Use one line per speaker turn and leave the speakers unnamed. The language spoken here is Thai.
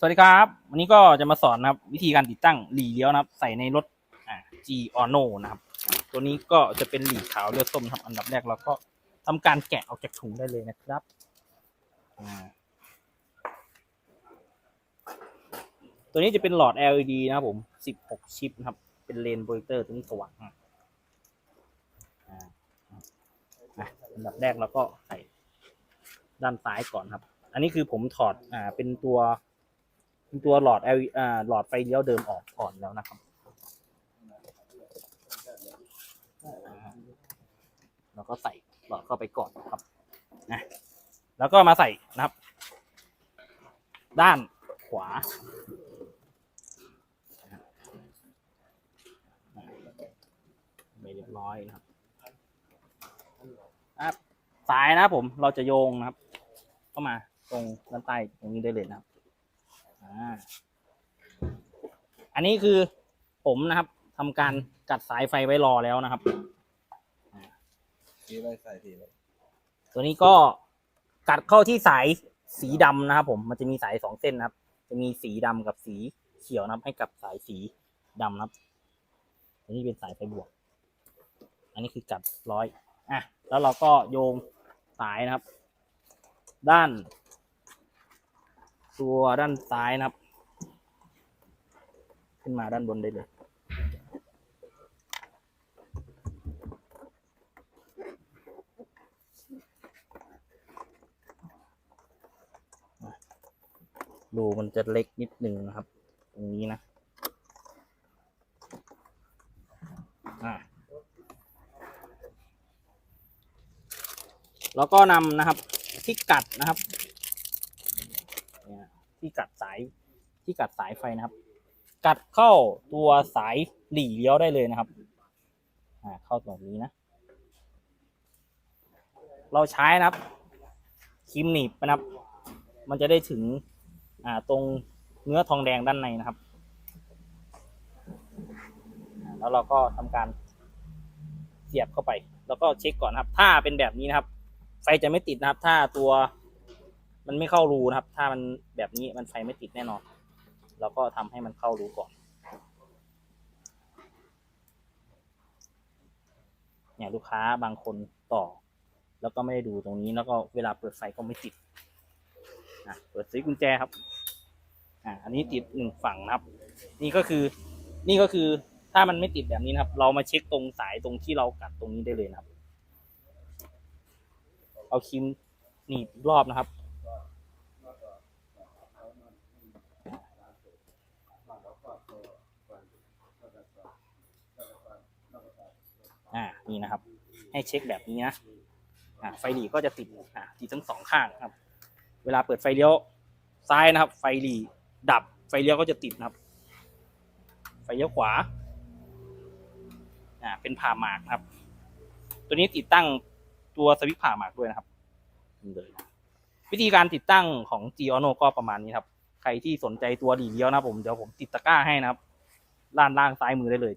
สวัสดีครับ วันนี้ก็จะมาสอนนะครับ วิธีการติดตั้งหลีเลี้ยวนะครับ ใส่ในรถอ่า G Ono นะครับ ตัวนี้ก็จะเป็นหลีขาวเลือดส้มนะครับอันดับแรกเราก็ทำการแกะออกจากถุงได้เลยนะครับตัวนี้จะเป็นหลอด LED นะครับผม 16 ชิปนะครับ เป็นเลนโปรเจคเตอร์ตัวนี้สว่างอันดับแรกเราก็ใส่ด้านซ้ายก่อนครับ อันนี้คือผมถอดอ่าเป็นตัว ตัวหลอด L อ่าหลอดไฟเลี้ยวเดิมออกก่อนแล้วนะครับแล้วก็ใส่หลอดเข้าไปก่อนครับนะแล้วก็มาใส่นะครับ ด้านขวาไม่เรียบร้อยนะครับสายนะผมเราจะโยงนะครับ เข้ามาตรงด้านใต้ตรงนี้ได้เลยนะครับ อ่าอันนี้คือผมนะครับทำการกัดสายไฟไว้รอแล้วนะครับ
ทีไรใส่ทีเลย
ตัวนี้ก็กัดเข้าที่สายสีดำนะครับ ผมมันจะมีสายสองเส้นนะครับ จะมีสีดำกับสีเขียวนะครับ ให้กับสายสีดำนะครับอันนี้เป็นสายไฟบวก อันนี้คือกัดร้อยอะแล้วเราก็โยงสายนะครับ ด้าน ตัวด้านซ้ายนะครับ ขึ้นมาด้านบนได้เลย รูมันจะเล็กนิดหนึ่งนะครับ ตรงนี้นะอ่าแล้วก็นำนะครับที่กัดนะครับที่กัดสายที่กัดสายไฟนะครับ กัดเข้าตัวสายหลี่เลี้ยวได้เลยนะครับอ่าเข้าตรงนี้นะ เราใช้นะครับครีมหนีบนะครับ มันจะได้ถึงอ่าตรงเนื้อทองแดงด้านในนะครับ แล้วเราก็ทำการเสียบเข้าไป แล้วก็เช็คก่อนครับ ถ้าเป็นแบบนี้นะครับ ไฟจะไม่ติดนะครับ ถ้าตัวมันไม่เข้ารูนะครับ ถ้ามันแบบนี้มันไฟไม่ติดแน่นอน เราก็ทำให้มันเข้ารูก่อนเนี่ยลูกค้าบางคนต่อ แล้วก็ไม่ได้ดูตรงนี้แล้วก็เวลาเปิดไฟก็ไม่ติดอะเปิดซื้อกุญแจครับอ่าอันนี้ติดหนึ่งฝั่งนะครับ นี่ก็คือ นี่ก็คือถ้ามันไม่ติดแบบนี้นะครับ เรามาเช็คตรงสายตรงที่เรากัดตรงนี้ได้เลยนะครับ เอาครีมหนีบรอบนะครับ อ่า นี่นะครับ ให้เช็คแบบนี้นะไฟหลีก็จะติดติดทั้งสองข้างครับ เวลาเปิดไฟเลี้ยวซ้ายนะครับ ไฟหลีดับไฟเลี้ยวก็จะติดนะครับ ไฟเลี้ยวขวาอ่าเป็นผ่าหมากครับ ตัวนี้ติดตั้งตัวสวิตช์ผ่าหมากด้วยนะครับเลยวิธีการติดตั้งของ g o n o ก็ประมาณนี้ครับ ใครที่สนใจตัวหลีเลี้ยวนะผมเดี๋ยวผมติดตะกร้าให้นะครับด้านล่างซ้ายมือได้เลย